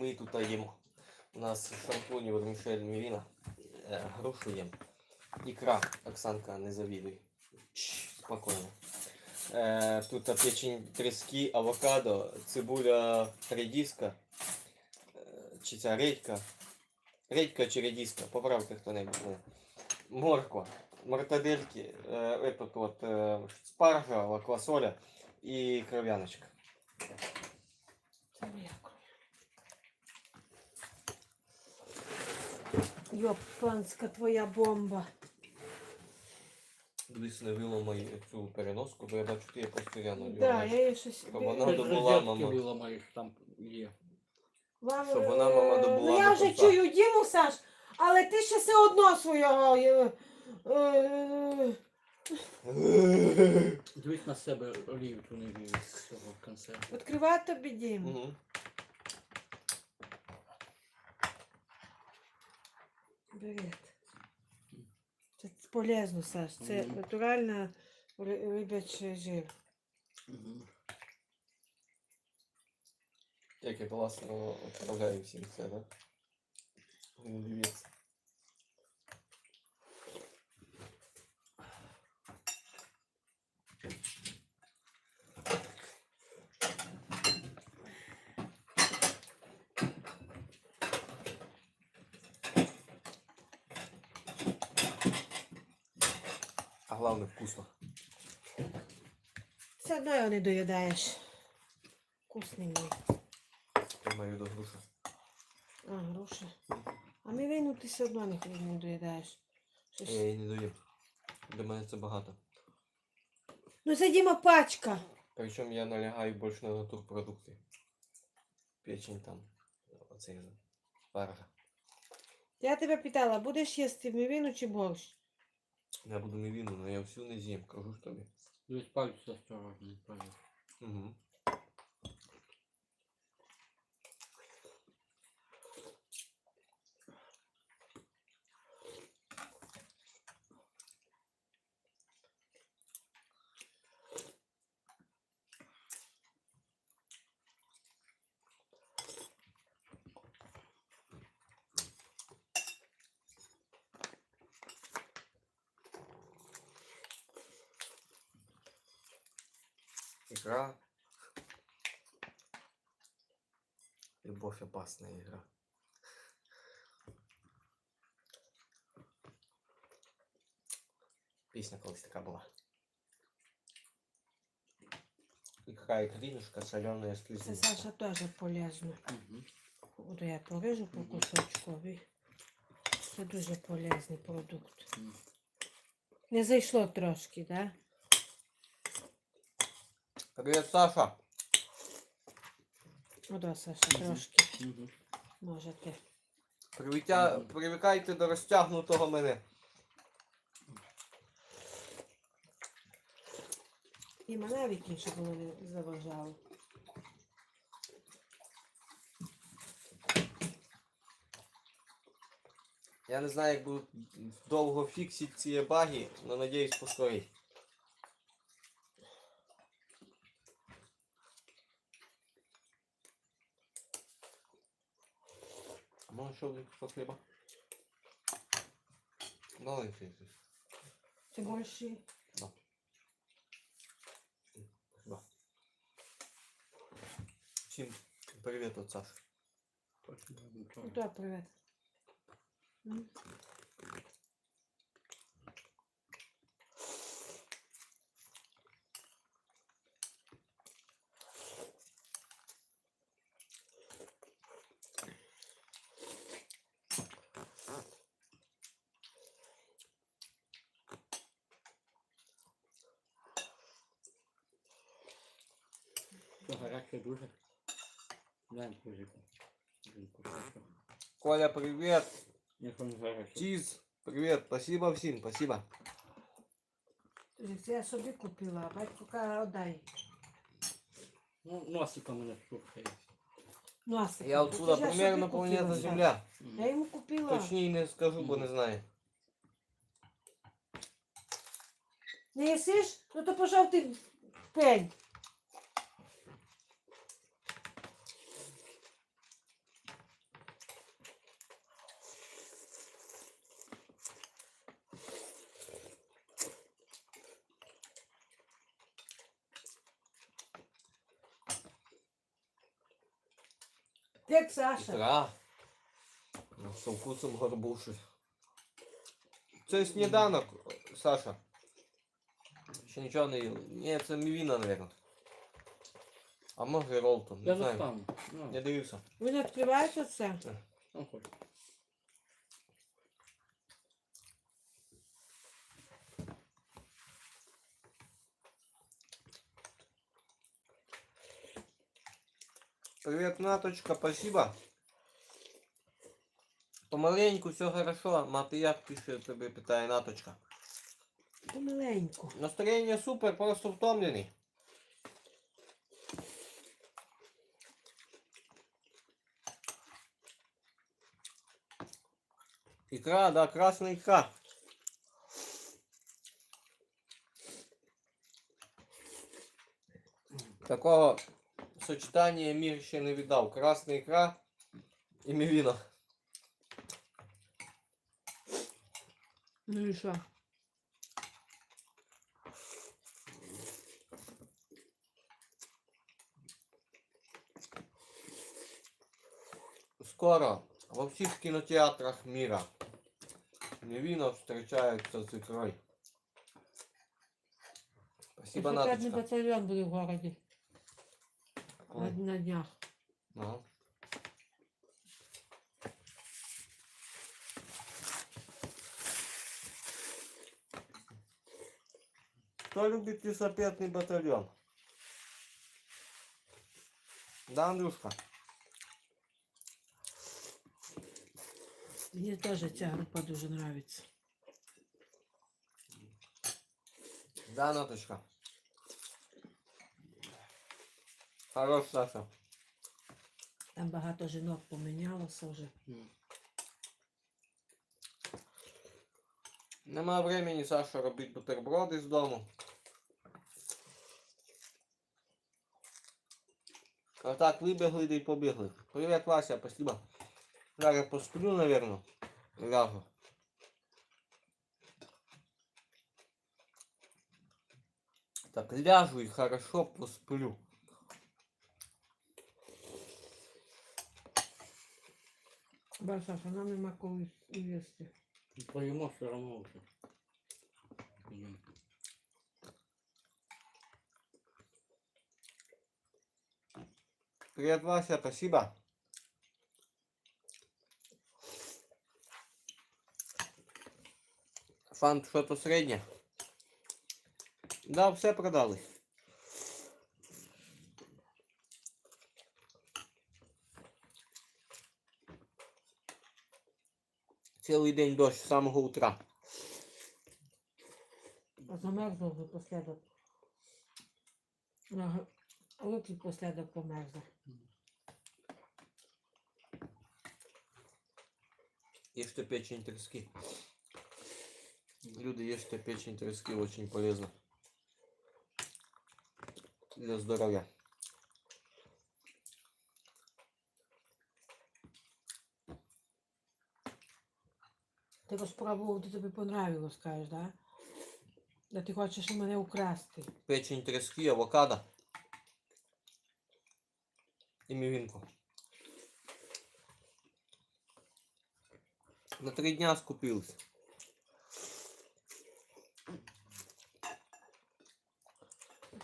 ми тут їмо. У нас шампуні, вермішель, мівіна, е, грушу їм. Ікра, Оксанка, не завідуй. Спокійно. Е, тут печень трески, авокадо, цибуля редиска. Е, чи ця редька. Редька чи редиска, поправте хто-небудь. Морква, мартадельки, е, этот вот, спаржа, лаквасоля і кров'яночка. Йопанська твоя бомба. Дивись, не виламай цю переноску, бо я бачу, ти її постійно Да, я її щось. Щоб вона Ти добула, розетки мама. виламаєш, там є. Вам, щоб вона, мама, е, добула Ну я до вже кінця. чую Діму, Саш, але ти ще все одно свого. е, е, Дивись на себе олію ту не вію з цього консерву. Відкривай тобі Дім. Мгм. Привіт. Це полезно, Саш. Це Мгм. натуральна ри- рибячий жир. Мгм. Як я класно відправляю всім це, да? Дивіться. А вкусно. Все одно його не доїдаєш. Вкусний мій. Я маю до груша. А, груша. А мівину ти все одно не, не доїдаєш. Щось- Я її не даю. Для мене це багато. Ну це Діма пачка. Причому я налягаю більше на натурпродукти. Печень там, оцей спаржа. Я тебе питала, будеш їсти мівину чи борщ? Я буду не вину, но я всю не з'їм, кажу ж тобі. Дивись пальці осторожно, не. Угу. Игра. Любовь опасная игра. Пісня колись така була. Ікра і крінушка, соленая Це слизинка. Саша теж полезно. Угу. Буду я порежу по кусочкові. Це дуже полезний продукт. Мгм. Не зайшло трошки, так? Привет, Саша! Да? Ода, Саша, трошки Угу. можете. Привітя... Привикайте до розтягнутого мене. І мене викинь, щоб воно не заважало. Я не знаю, як буду довго фіксити ці баги, але надіюсь поскорить. Може ще один кусок хліба? Маленький якийсь. Ти больше. Да. Да. Всім привіт от Саші. Да, то привіт. М. Що гаряче дуже. Дай кузику. Один кусочок. Коля, привіт! Якщо не гаряче. Чиз, привіт! Спасибо всім, спасибо. Тож Це я собі купила, а батько каже, отдай. Ну, носика мене слухає. Носик. Я купила. откуда Це ж я примерно собі купила, планета Саш. Земля. Я йому купила. Точніше не скажу, бо не знаю. Не їсиш? Ну то пожав ти в пень. Як Саша. Да. Ну, Со вкусом горбуши. Це сніданок, Саша. Ще нічого не їли. Ні, це мівіна, мабуть. А може ролтон, Я не знаю. Я Ну, Я дивився. Ви не відкриваєте це? ну, хоч. Привет, Наточка, спасибо. Помаленьку, все хорошо. Мати як пише, тебе питає Наточка. Помаленьку. Настроєння супер, просто втомлений. Икра, да, красная икра. Такого сочетания мир ще не видал. Красная икра и мивина. Ну що? Скоро во всех кинотеатрах мира Мивина встречается с икрой. Спасибо, Наточка. батальйон буде в городі. На, Ой, на днях. ага. Кто любит лесопетный батальон? Да, Андрюшка? Мені теж ця група дуже подобається. Да, Наточка. Хорош, Саша. Там багато жінок помінялося вже. Нема времени, Саша, робити бутерброди з дому. А так вибігли да й побігли. Привіт, Вася, спасибо. Зараз посплю, наверное. Ляжу. Так, ляжу и хорошо посплю. Ба, Саша, нам нема коли їсти. Поїмо все одно вже. М. Привет, Вася, спасибо. Фант що-то середнє. Да, все продали. Цілий день дощ з самого утра. Замерзло вже послідок. Руки послідок померзли. Ешьте печень трески. Люди, ешьте печень трески, очень полезно. Для здоровья. Ти розпробував, то тобі понравилось, кажеш, да? Да ти хочеш у мене украсти. Печень трески, авокадо. И мивинку. На три дня скупился.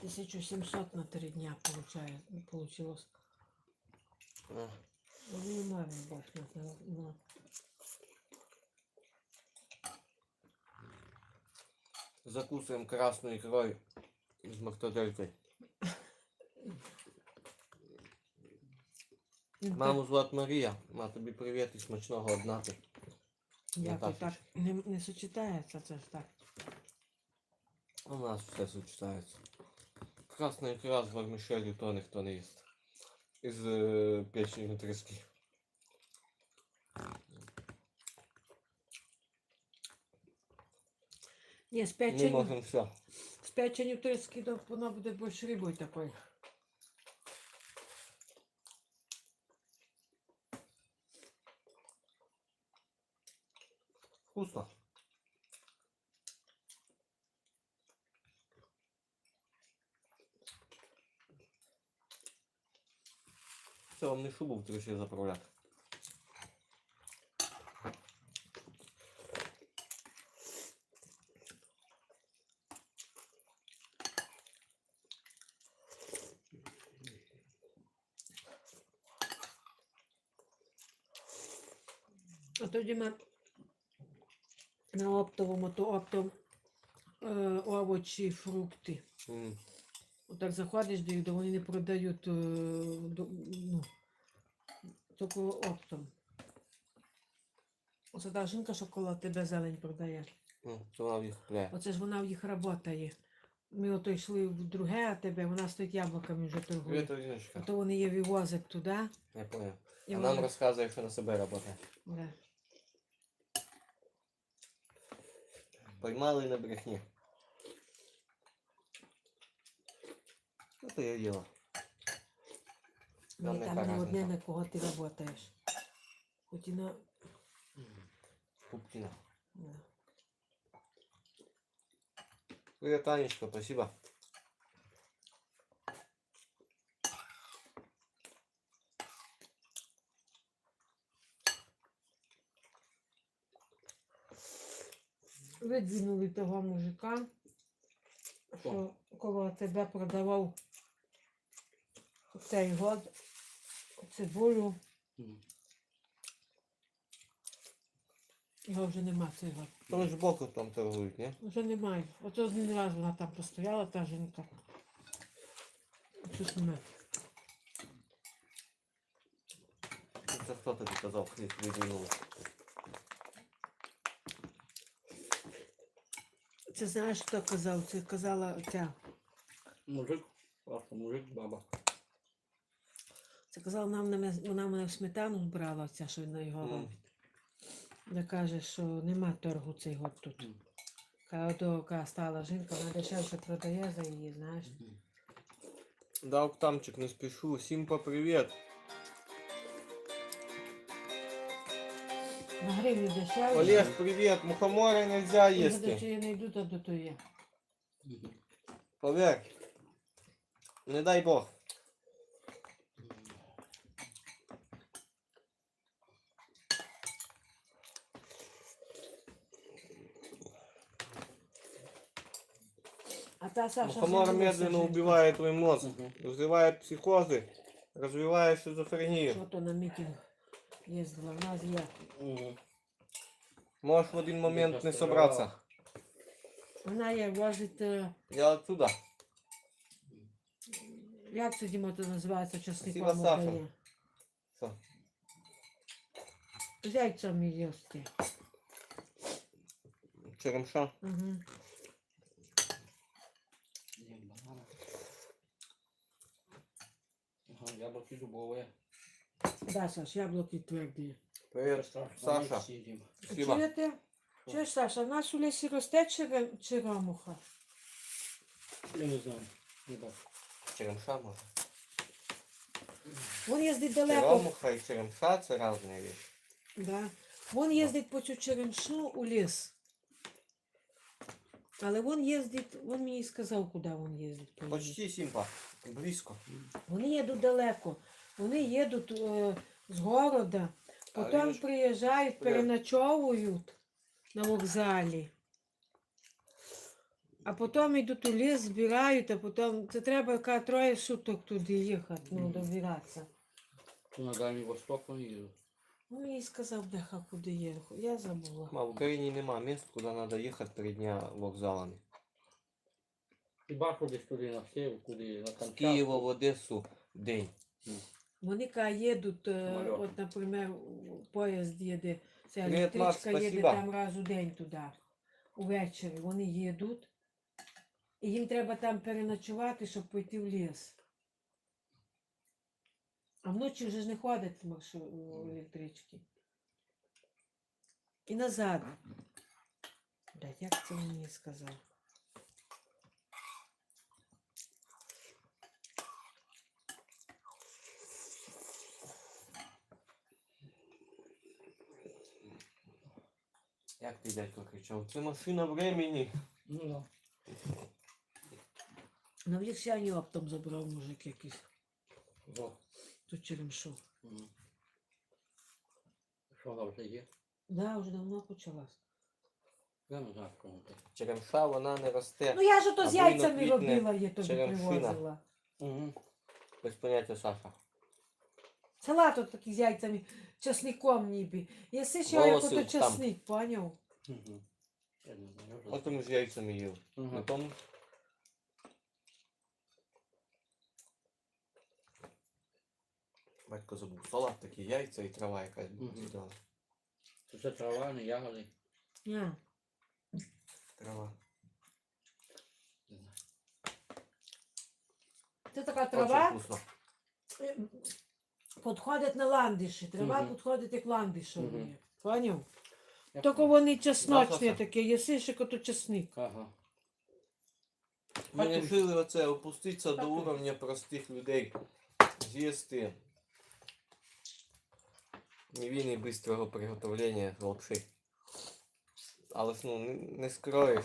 Тисячу сімсот на три дня получає, получилось. А, Ну, больше на, Закусываем красной икрой с мартаделькой. Маму звати Марія. Ма тобі привіт і смачного однати. Дякую, так не, не сочетається це ж так. У нас все сочетається. Красна ікра з вермішелью то ніхто не їсть. Із е, печені трески. Ні, з Ми печенью, можемо все. з печенью трески, то вона буде більш рибою такою. Вкусно. Це вам не шубу втричі заправляти. А тоді ми на оптовому, то оптом е, овочі, фрукти. М. Отак заходиш до їх, де вони не продають, е, до- ну, тільки оптом. Оце та жінка, що коло тебе зелень продає. Ну, це вона їх. Оце ж вона в їх працює. Ми ото йшли в друге, а тебе, вона стоїть яблуками вже торгує. Привіт. А то вони її вивозять туди. Я понял. І А вона- нам розказує, що на себе працює. Да. Поймали на брехні. это я діло. Ні, Там там не одне, на кого ти працюєш. Хоч і на... Пупкіна. Да. Привет, Танечка, спасибо. Видвинули того мужика, що коло тебе продавав цей год цибулю. Його вже нема цей год. Там ж боку там торгують, ні? Вже немає. Ото один раз вона там постояла, та жінка. Щось немає. Це хто тобі казав, хліб видвинули? Це знаєш, хто казав? Це казала ця. Мужик, просто мужик, баба. Це казала, вона мене, вона мене в сметану збирала, ця, що на його Мгм. робить. Я каже, що нема торгу цей год тут. Мгм. Каже, ото яка стала жінка, вона дешевше продає за її, знаєш. Да, Октамчик, не спішу. Сімпа, привіт. На гривні дешевше. Олег, привіт. Мухомора нельзя Я до їсти. чого не йду, то до того є. Мгм. Повір. Не дай Бог. А та Саша... Мухомор займалася медленно жінкою. убивает твой мозг, Мгм. вызывает психозы, развивает Що шизофрению. то на мітинг їздила, в нас є. Мгм. Можешь в один момент не просто собраться. Вона є, возить, е, Я отсюда. як це Дімо то називається, часником Спасибо, Саша. дає. Все. З яйцями їсти. Черемша. Угу. Є банана. Ага, яблоки дубовые. Да, Саш, яблуки тверді. Привет, Саша. Спасибо. Чуєте? Чуєш, Саша, в нас у лісі росте чере- черемуха? Я не знаю. Не бачу. Черемша може. Він їздить далеко. Черемуха і черемша це різні речі. Да. Він їздить по цю черемшу у ліс. Але він їздить, він мені сказав, куди він їздить. по лісу. Почти сімпа. Близько. Вони їдуть далеко. Вони їдуть е, з города, потім ж- приїжджають, переночовують на вокзалі. А потім йдуть у ліс, збирають, а потім це треба яка троє суток туди їхати, ну, добиратися. То на Дальний Восток вони їдуть. Ну, мені сказав, деха куди є. Я забула. Ма, в Україні нема міст, куди треба їхати три дня вокзалами. Бачу десь туди на север, куди на З Камчатку. Києва в Одесу день. Вони їдуть, е, от, наприклад, поїзд їде, ця Привіт, Макс, електричка їде там раз у день туди, увечері. Вони їдуть, і їм треба там переночувати, щоб пойти в ліс. А вночі вже ж не ходять маршу у електрички. І назад. Блядь, як це він мені сказав? Як ти дядько кричав? Це машина времени. Ну да. На Вірсяні оптом забрав мужик якийсь. Во. Тут черемшу. Мгм. Що вона вже є? Да, вже давно почалась. Я не знаю, кому це. Черемша вона не росте. Ну я ж ото з Або яйцями робила, я тобі черемшина. привозила. Угу. Без поняття Саша. Салат от такий з яйцями, часником ніби. Єси ще як Волоси ото там. часник, поняв? Угу. Я не знаю, я вже. От тому з яйцями їв. На Угу. тому. Батько забув. Салат такий, яйця і трава якась Мгм. з'їдала. Це все трава, не ягоди. Ні. Трава. Не знаю. Це така трава, вкусно. е, підходить на ландиші. Трава Мгм. підходить як ландишові. Мгм. Поняв? Я Тільки понял. вони чесночні Да-да-да. такі, єси ще ото чесник. Ага. Ми вирішили оце опуститися до ти- уровня простих людей. З'їсти невинний быстрого приготовлення лапши. Але ж ну не, не скроєш.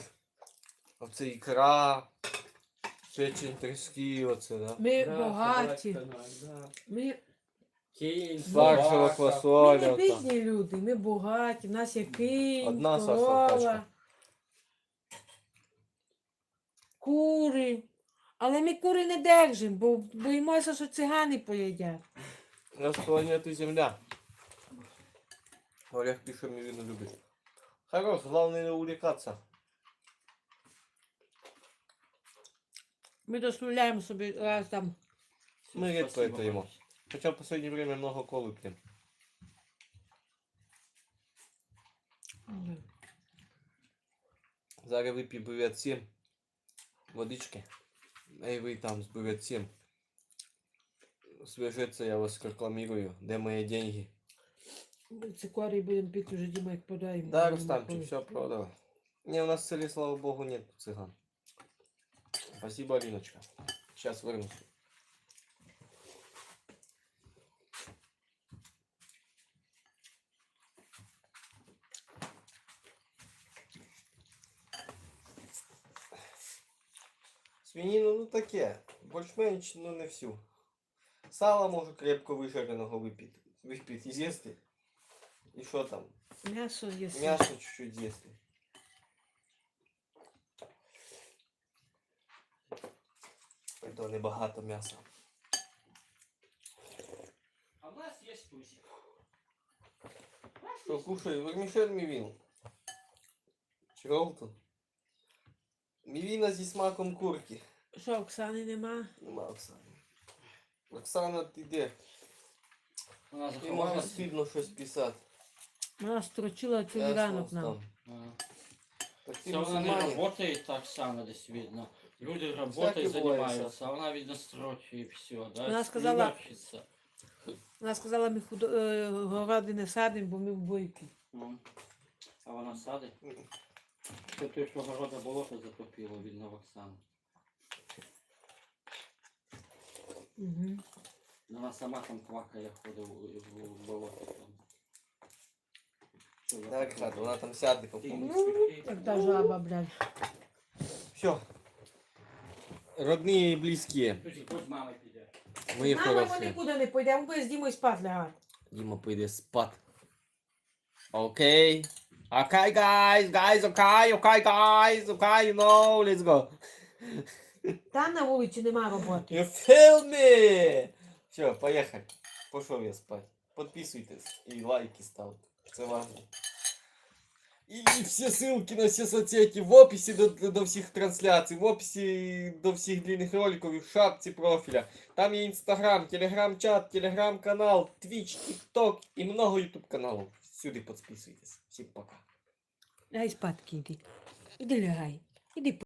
Оце ікра, печень тріски, оце, да. Ми Да, богаті. да. Ми, Кінь, Фаршова собака. ми не ота. бідні люди, ми богаті, в нас є кінь, Одна корова, тачка. кури. Але ми кури не держимо, бо боїмося, що цигани поїдять. У нас планета Земля. Олег пише, Мирину любит. Хорош, главное не увлекаться. Ми дозволяємо собі раз там. Это ему. Маш. Хотя в последнее время много колы пьем. Зараз выпью бывет 7 водички. Эй, вы там с бывет 7. Свяжется, я вас рекламирую. Где мои деньги? Цикорій будемо пити вже Діма, як подаємо. Да, Будемо Рустамчик, пити. все продал. Не, у нас в селе, слава богу, нет цыган. Спасибо, Алиночка. Сейчас вернусь. Свинину, ну таке. Більш-менш, ну не всю. Сало можу крепко вижареного випити. Випити, з'їсти. І що там? М'ясо є. Мясо чуть-чуть з'їсти. І То небагато м'яса. А в нас є тусик. Що, кушай, вермішель мівін. Чи Ролтон? Мівіна зі смаком курки. Що, Оксани нема? Нема Оксани. Оксана, ти де? Вона Ти може заховалася. стидно щось писати. Вона строчила Я ранок нам. Ага. Так ти Це вона не мусульманин. працює так само десь видно. Люди буває, займаються, а вона видно строчить і все. Да? Вона сказала- Не. Вона сказала, ми худо... е, городи не садимо, бо ми в бойку. Ну. А вона садить. Це той, що города болото затопило, видно в Оксану. Угу. Вона сама там квакає, ходить в, в, в болото. Там. Що, Так, я хат, вона там сяде по Ти повній. не спіши. Як та жаба, блядь. Все. Родные и близкие. Тусик, будь мами піде. Мої Мама ми хороші. нікуди не пойдемо, ми з Дімою спати лягати. Діма піде спати. Окей. Окей, guys, guys, окей, окей, guys, окей, you know, let's go. Там на вулиці нема роботи. You feel me? Все, поехали. Пошел я спать. Подписывайтесь и лайки ставьте. Це важно. И все ссылки на все соцсети в описі до, до, всіх трансляцій, в описі до всіх длинних роликів і в шапці профіля. Там є інстаграм, телеграм-чат, телеграм-канал, твіч, тікток і много ютуб каналів. Сюди підписуйтесь. Всім пока. Лягай спадки йди. Іди лягай. Іди